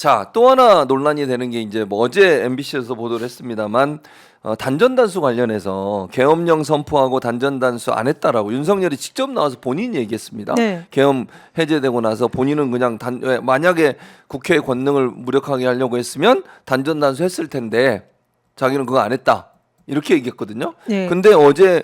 자, 또 하나 논란이 되는 게 이제 뭐 어제 MBC에서 보도를 했습니다만 어, 단전 단수 관련해서 계엄령 선포하고 단전 단수 안 했다라고 윤석열이 직접 나와서 본인이 얘기했습니다. 네. 계엄 해제되고 나서 본인은 그냥 단 왜, 만약에 국회의 권능을 무력하게 하려고 했으면 단전 단수 했을 텐데 자기는 그거 안 했다. 이렇게 얘기했거든요. 네. 근데 어제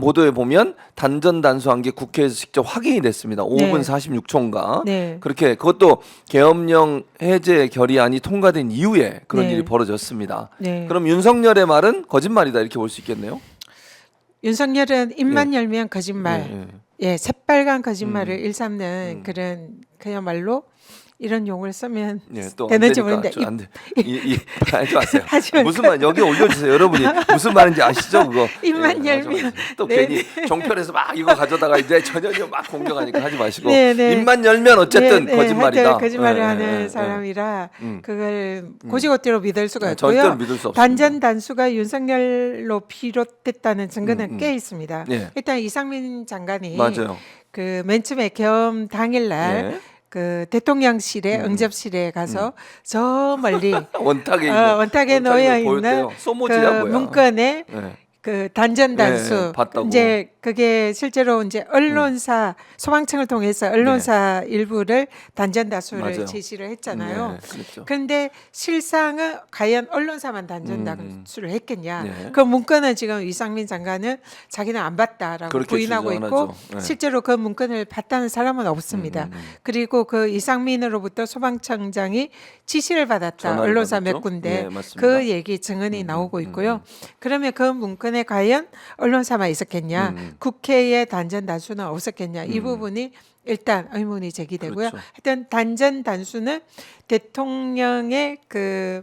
보도에 보면 단전 단수한 게 국회에서 직접 확인이 됐습니다. 5분 네. 46초인가. 네. 그렇게 그것도 계엄령 해제 결의안이 통과된 이후에 그런 네. 일이 벌어졌습니다. 네. 그럼 윤석열의 말은 거짓말이다 이렇게 볼 수 있겠네요. 윤석열은 입만 열면 거짓말, 예, 예. 예, 새빨간 거짓말을 음. 일삼는 음. 그런 그야말로 이런 용어를 쓰면 예, 또안 되는지 모르는데 좀안 돼. 이, 이 하지 마세요. 하지 말까? 무슨 말 여기 올려주세요. 여러분이 무슨 말인지 아시죠? 그거 입만 예, 열면. 또 네, 괜히 종편에서 막 이거 가져다가 이제 전현이 막 공격하니까 하지 마시고 네, 네. 입만 열면 어쨌든 네, 네, 거짓말이다. 거짓말을 예, 예, 하는 예, 사람이라 음. 그걸 고지고대로 믿을 수가. 절대로 믿을 수. 단전 단수가 윤석열로 비롯됐다는 증거는 음, 음. 꽤 있습니다. 예. 일단 이상민 장관이 맞아요. 그맨 처음에 겸 당일날 예. 그 대통령실에 음, 음. 응접실에 가서 저 멀리 원탁에 있는 어, 원탁에 놓여 있는 보였대요. 그. 문건에 예. 그 단전 단수 네, 봤다고. 이제 그게 실제로 이제 언론사 소방청을 통해서 언론사 일부를 단전 단수를 네. 맞아요. 제시를 했잖아요. 네, 그렇죠. 그런데 실상은 과연 언론사만 단전 음, 단수를 했겠냐? 네. 그 문건은 지금 이상민 장관은 자기는 안 봤다라고 그렇게 부인하고 있고 주장하죠. 네. 실제로 그 문건을 봤다는 사람은 없습니다. 음, 음, 음. 그리고 그 이상민으로부터 소방청장이 지시를 받았다. 전화를 언론사 받았죠? 몇 군데 네, 맞습니다. 그 얘기 증언이 음, 나오고 음, 있고요. 그러면 그 문건에 과연 언론사만 있었겠냐? 음. 국회에 단전 단수는 없었겠냐? 이 음. 부분이 일단 의문이 제기되고요. 그렇죠. 하여튼 단전 단수는 대통령의 그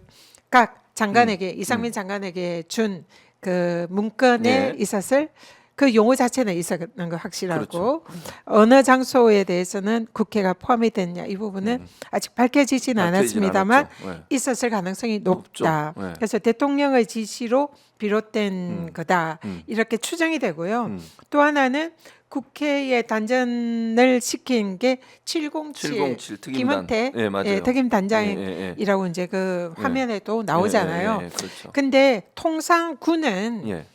각 장관에게 이상민 장관에게 준 그 문건에 음, 네. 있었을 그 용어 자체는 있었는 거 확실하고 그렇죠. 어느 장소에 대해서는 국회가 포함이 됐냐 이 부분은 아직 음. 밝혀지진 않았습니다만. 네. 있었을 가능성이. 높다. 네. 그래서 대통령의 지시로 비롯된 음. 거다 음. 이렇게 추정이 되고요. 음. 또 하나는 국회에 단전을 시킨 게 707, 707 특임단. 김은태 예, 맞아요. 특임 단장이라고 예, 예, 예. 이제 그 예. 화면에도 나오잖아요. 예, 예, 예, 그렇죠. 근데 통상 군은 예.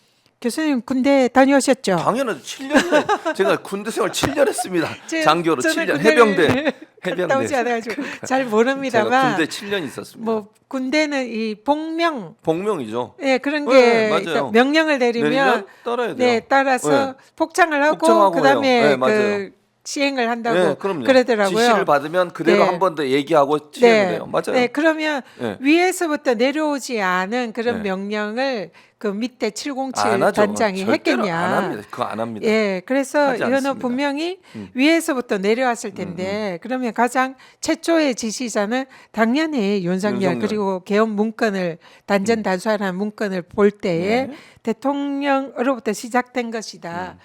교수님 군대 다녀오셨죠? 당연하죠. 7년 제가 군대 생활 7년 했습니다. 제- 장교로 저는 7년 군대를 해병대 갔다 오지 해병대. 않아가지고 잘 제가 모릅니다만 군대 7년 있었습니다. 뭐 군대는 이 복명 복명이죠. 예 그런 네, 게 맞아요. 일단 명령을 내리면 내리면 따라야 돼요. 네 따라서 네. 복장을 하고 복장하고 그다음에 해요. 네, 그 맞아요. 시행을 한다고 네, 그럼요. 그러더라고요. 지시를 받으면 그대로 네. 한번 더 얘기하고 진행을 해요. 맞아요. 네, 그러면 네. 위에서부터 내려오지 않은 그런 네. 명령을 그 밑에 707안 하죠. 단장이 절대로 했겠냐? 안 합니다. 그거 안 합니다. 예, 그래서 하지 이거는 않습니다. 분명히 음. 위에서부터 내려왔을 텐데 그러면 가장 최초의 지시자는 당연히 윤석열, 윤석열. 음. 그리고 개헌 문건을 단전 단수하라는 문건을 볼 때에 네. 대통령으로부터 시작된 것이다.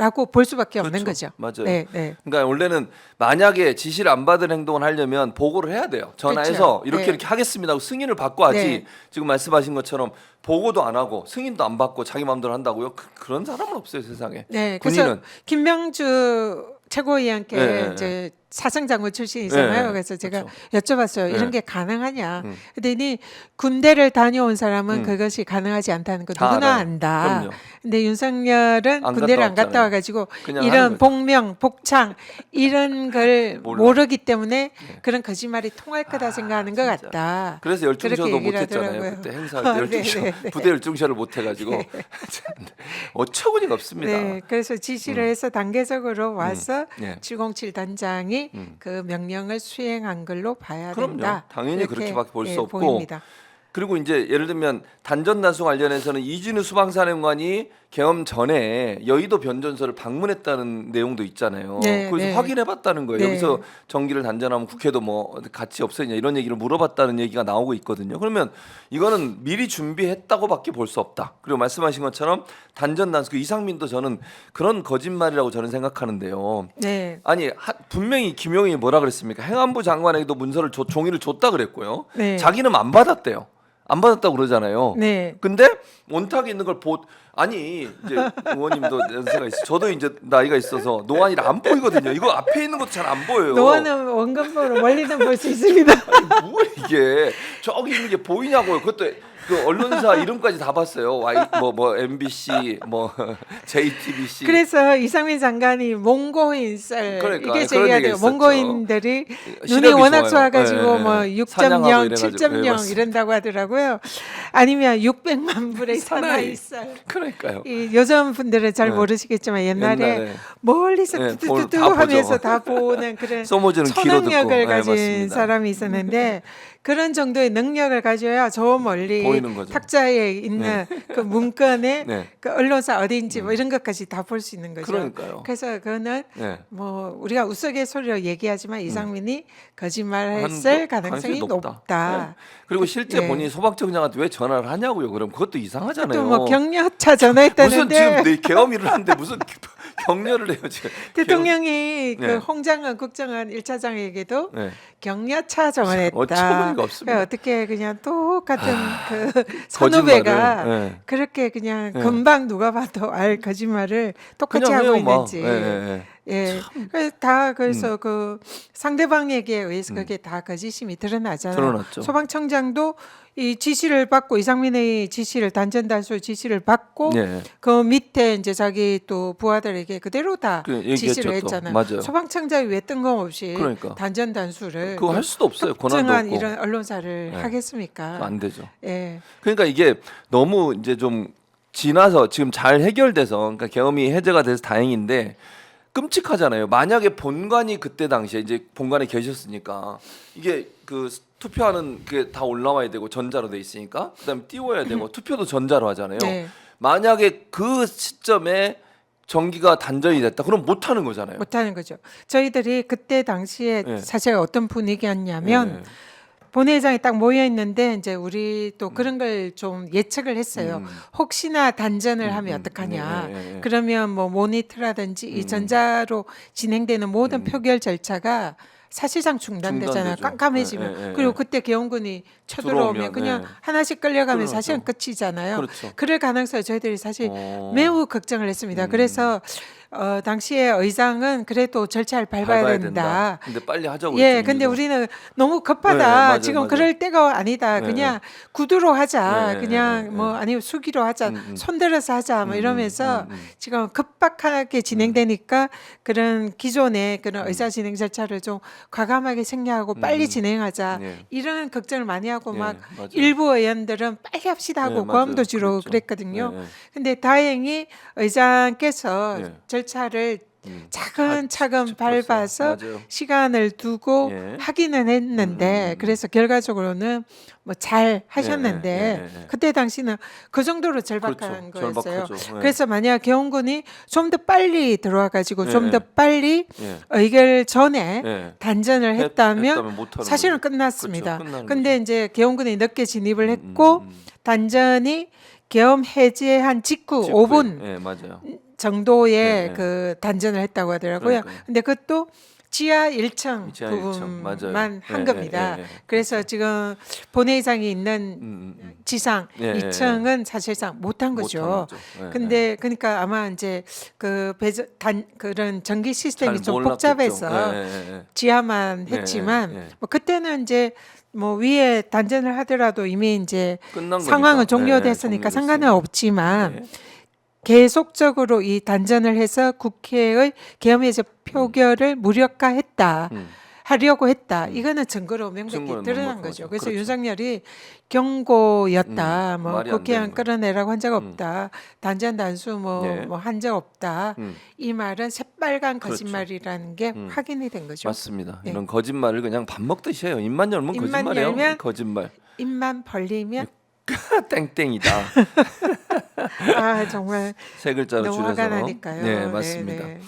라고 볼 수밖에 없는 음. 그렇죠. 거죠. 맞아요. 네, 네. 그러니까 원래는 만약에 지시를 안 받은 행동을 하려면 보고를 해야 돼요. 전화해서 그렇죠. 이렇게 네. 이렇게 하겠습니다 하고 승인을 받고 하지. 네. 지금 말씀하신 것처럼 보고도 안 하고 승인도 안 받고 자기 마음대로 한다고요? 그, 런 사람은 없어요 세상에. 네, 그래서 군인은 김명주 최고위원께 네, 네, 이제 사성장군 출신이잖아요. 네, 그래서 제가 그렇죠. 여쭤봤어요. 네. 이런 게 가능하냐? 음. 그랬더니 군대를 다녀온 사람은 음. 그것이 가능하지 않다는 거다 누구나 알아요. 안다. 그럼요. 근데 윤석열은 안 군대를 갔다 안 갔다. 와가지고 이런. 복명, 복창 이런 걸 몰라. 모르기 때문에 그런 거짓말이 통할 거다 생각하는 것 아, 진짜. 같다. 그래서 열중셔도 못했잖아요. 그때 행사할 때 네, 열중셔 네, 네. 부대 열중셔를 못해가지고 어처구니가 없습니다. 네, 그래서 지시를 해서 단계적으로 와서 네. 707 단장이 음. 그 명령을 수행한 걸로 봐야 그럼요. 된다. 당연히 그렇게밖에 볼수 예, 없고. 보입니다. 그리고 이제 예를 들면 단전 단수 관련해서는 이진우 수방사령관이 계엄 전에 여의도 변전소를 방문했다는 내용도 있잖아요. 네, 그래서 네. 확인해봤다는 거예요. 네. 여기서 전기를 단전하면 국회도 뭐 같이 없애냐 이런 얘기를 물어봤다는 얘기가 나오고 있거든요. 그러면 이거는 미리 준비했다고밖에 볼 수 없다. 그리고 말씀하신 것처럼 단전 단수 그 이상민도 저는 그런 거짓말이라고 저는 생각하는데요. 네, 아니 하- 분명히 김용이 뭐라 그랬습니까? 행안부 장관에게도 문서를 줘, 종이를 줬다 그랬고요. 네. 자기는 안 받았대요. 안 받았다고 그러잖아요. 네. 근데 원탁에 있는 걸 보 아니 이제 의원님도 연세가 있어. 저도 이제 나이가 있어서 노안이라 안 보이거든요. 이거 앞에 있는 것도 잘 안 보여요. 노원은 원근보로 멀리는 볼 수 있습니다. 아니, 뭐 이게 저기 있는 게 보이냐고요. 그것도 그 언론사 이름까지 다 봤어요. Y 뭐뭐 MBC 뭐 JTBC 그래서 이상민 장관이 몽고인 썰 그러니까, 이게 제기가 돼요. 몽고인들이 눈이 워낙. 좋아가지고 예, 예, 뭐 예. 사냥하고 6.0, 이래가지고. 예, 7.0 맞습니다. 이런다고 하더라고요. 아니면 600만 불의 사나이. 썰. 그러니까요. 이 요즘 분들은 잘 네. 모르시겠지만 옛날에, 옛날에 멀리서 네, 뚜뚜뚜 볼- 다. 하면서 다 보는 그런 초능력을 네, 가진 맞습니다. 사람이 있었는데 그런 정도의 능력을 가져야 저 멀리. 탁자에 있는 그 문건에 네. 그 언론사 어딘지 뭐 이런 것까지 다 볼 수 있는 거죠. 그러니까요. 그래서 그거는 네. 뭐 우리가 우스갯소리로 얘기하지만 이상민이 거짓말을 한 했을 거- 가능성이 높다. 네. 그리고 실제 예. 본인이 소방청장한테 왜 전 화를 하냐고요. 그럼 그것도 이상하잖아요. 또 뭐 격려차 무슨 전화했다는데 지금 내 계엄 일어났는데 무슨 격려를 해요 지금. 대통령이 네. 그 홍장은 국정원 1차장에게도 네. 격려차 정원했다. 어처구니가 없습니다. 어떻게 그냥 똑같은 그 거짓말을, 선후배가 네. 그렇게 그냥 네. 금방 누가 봐도 알 거짓말을 똑같이 그냥 하고 해요, 막. 있는지. 예, 예, 예. 예. 그래서 다 음. 그래서 그 상대방에게 의해서 그게 다 거짓임이 드러나잖아요. 드러났죠. 소방청장도 이 지시를 받고 이상민의 지시를 단전 단수 지시를 받고 네. 그 밑에 이제 자기 또 부하들에게 그대로 다 그 얘기했죠, 지시를 또. 했잖아요. 맞아요. 소방청장이 왜 뜬금없이 그러니까. 단전 단수를 그거 할 수도 없어요. 권한도 특정한 없고. 이런 언론사를 네. 하겠습니까? 안 되죠. 예. 그러니까 이게 너무 이제 좀 지나서 지금 잘 해결돼서 그러니까 계엄이 해제가 돼서 다행인데 끔찍하잖아요. 만약에 본관이 그때 당시에 이제 본관에 계셨으니까 이게 그 투표하는 그게 다 올라와야 되고 전자로 돼 있으니까 그다음에 띄워야 되고 투표도 전자로 하잖아요. 네. 만약에 그 시점에 전기가 단절이 됐다. 그럼 못 하는 거잖아요. 못하는 거죠. 저희들이 그때 당시에 네. 사실 어떤 분위기였냐면 네. 본회의장에 딱 모여 있는데 이제 우리 또 그런 걸 좀 예측을 했어요. 음. 혹시나 단전을 하면 음, 어떡하냐. 네, 네, 네. 그러면 뭐 모니터라든지 이 음. 전자로 진행되는 모든 표결 절차가 사실상 중단되잖아요. 중단되죠. 깜깜해지면. 네, 네, 네, 그리고 네. 그때 개헌군이 쳐들어오면 들어오면, 그냥 네. 하나씩 끌려가면 그러죠. 사실은 끝이잖아요. 그렇죠. 그럴 가능성을 저희들이 사실 어. 매우 걱정을 했습니다. 음. 그래서 어, 당시에 의장은 그래도 절차를 밟아야, 된다. 근데 빨리 하자고 예, 근데. 우리는 너무 네, 급하다. 맞아요, 지금 맞아요. 그럴 때가 아니다. 네, 그냥 구두로 하자. 네, 그냥 네, 뭐 네. 아니면 수기로 하자. 음, 음. 손들어서 하자. 뭐 음, 이러면서 음, 음. 지금 급박하게 진행되니까 그런 기존의 그런 의사 진행 절차를 좀 과감하게 생략하고 빨리 음. 진행하자. 네. 이런 걱정을 많이 하고 네, 막 맞아요. 일부 의원들은 빨리 합시다 하고 네. 고함도 지르고 그랬죠. 그랬거든요. 네, 네. 근데 다행히 의장께서 네. 절차를 음. 차근차근 짚었어요. 밟아서 맞아요. 시간을 두고 예. 하기는 했는데 음. 그래서 결과적으로는 뭐 잘 하셨는데 예, 예, 예, 예. 그때 당시는 그 정도로 절박한 그렇죠. 거였어요. 절박하죠. 예. 그래서 만약 개헌군이 좀 더 빨리 들어와 가지고 좀 예, 더 예. 빨리 예. 의결 전에 예. 단전을 했- 했다면 했다면 사실은 거죠. 끝났습니다. 그렇죠. 근데 이제 개헌군이 늦게 진입을 음, 했고 음, 음. 단전이 계엄 해제한 직후 직후에. 5분 예. 정도의 네, 네. 그 단전을 했다고 하더라고요. 그러니까요. 근데 그것도 지하 1층 지하 일층, 맞아요. 부분만 한 예, 겁니다. 예, 예, 예. 그래서 지금 본회의장이 있는 음, 음, 음. 지상 예, 예, 2층은 사실상 못한 못 거죠. 예, 근데 그러니까 아마 이제 그 배전 단 그런 전기 예. 시스템이 잘 좀 몰랐겠죠. 복잡해서 예, 예, 예. 지하만 예, 했지만 예, 예. 뭐 그때는 이제 뭐 위에 단전을 하더라도 이미 이제 끝난 상황은 거니까. 종료됐으니까 예, 상관은 없지만 예. 계속적으로 이 단전을 해서 국회의 계엄해제 표결을 무력화했다. 음. 하려고 했다. 이거는 증거로 명백히 드러난 거죠. 그래서 그렇죠. 윤석열이 경고였다. 음, 뭐 말이 안 국회의원 되는. 끌어내라고 한적 음. 없다. 단전 단수 뭐 네. 뭐한 적 없다. 음. 이 말은 새빨간 그렇죠. 거짓말이라는 게 음. 확인이 된 거죠. 맞습니다. 네. 이런 거짓말을 그냥 밥 먹듯이 해요. 입만 열면 입만 거짓말이에요. 열면 거짓말. 입만 벌리면 땡땡이다. 아 정말 세 글자로 너무 줄여서. 화가 나니까요. 네, 맞습니다. 네, 네.